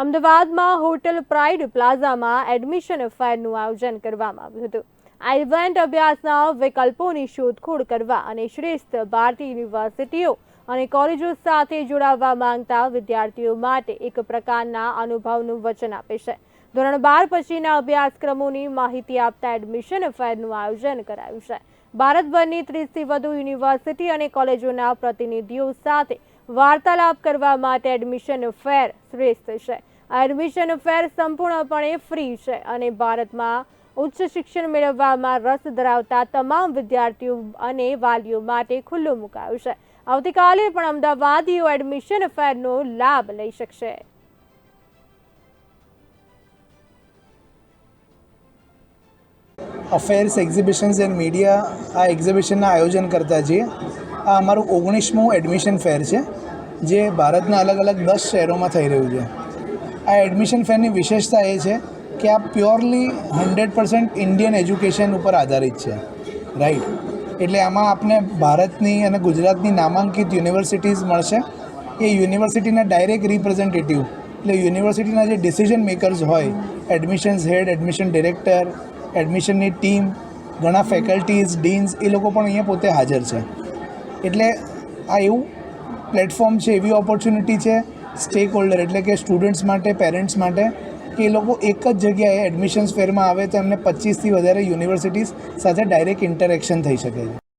અમદાવાદમાં hotel pride પ્લાઝામાં admission ફેરનું આયોજન કરવામાં આવ્યું હતું. આ ઇવેન્ટ અભ્યાસના વિકલ્પોની શોધખોળ કરવા અને શ્રેષ્ઠ ભારતીય યુનિવર્સિટીઓ અને કોલેજો સાથે જોડાવવા માંગતા વિદ્યાર્થીઓ માટે એક પ્રકારના અનુભવનું વચન આપે છે. ધોરણ બાર પછીના અભ્યાસક્રમોની માહિતી આપતા એડમિશન ફેરનું આયોજન કરાયું છે. ભારતભરની ત્રીસથી વધુ યુનિવર્સિટી અને કોલેજોના પ્રતિનિધિઓ સાથે વાર્તાલાપ કરવા માટે એડમિશન ફેર શ્રેષ્ઠ છે. આ એડમિશન ફેર સંપૂર્ણપણે ફ્રી છે અને ભારતમાં ઉચ્ચ શિક્ષણ મેળવવામાં રસ ધરાવતા તમામ વિદ્યાર્થીઓ અને વાલીઓ માટે ખુલ્લું મુકાયું છે. આવતીકાલે પણ અમદાવાદીઓ એડમિશન ફેરનો લાભ લઈ શકશે. અફેર્સ એક્ઝિબિશન્સ એન્ડ મીડિયા આ એક્ઝિબિશનના આયોજન કરતા છીએ. આ અમારું ઓગણીસમું એડમિશન ફેર છે, જે ભારતના અલગ અલગ દસ શહેરોમાં થઈ રહ્યું છે. આ એડમિશન ફેરની વિશેષતા એ છે કે આ purely hundred percent Indian education ઉપર આધારિત છે. રાઈટ એટલે આમાં આપને ભારતની અને ગુજરાતની નામાંકિત યુનિવર્સિટીઝ મળશે. એ યુનિવર્સિટીના ડાયરેક્ટ રિપ્રેઝેન્ટેટિવ એટલે યુનિવર્સિટીના જે ડિસિઝન મેકર્સ હોય એડમિશન્સ હેડ એડમિશન ડિરેક્ટર એડમિશનની ટીમ, ઘણા ફેકલ્ટીઝ, ડીન્સ, એ લોકો પણ અહીંયા પોતે હાજર છે. એટલે આ એવું પ્લેટફોર્મ છે, એવી ઓપોર્ચ્યુનિટી છે સ્ટેક હોલ્ડર એટલે કે સ્ટુડન્ટ્સ માટે પેરેન્ટ્સ માટે, કે એ લોકો એક જ જગ્યાએ એડમિશન્સ ફેરમાં આવે તો એમને પચીસથી વધારે યુનિવર્સિટીઝ સાથે ડાયરેક્ટ ઇન્ટરેક્શન થઈ શકે છે.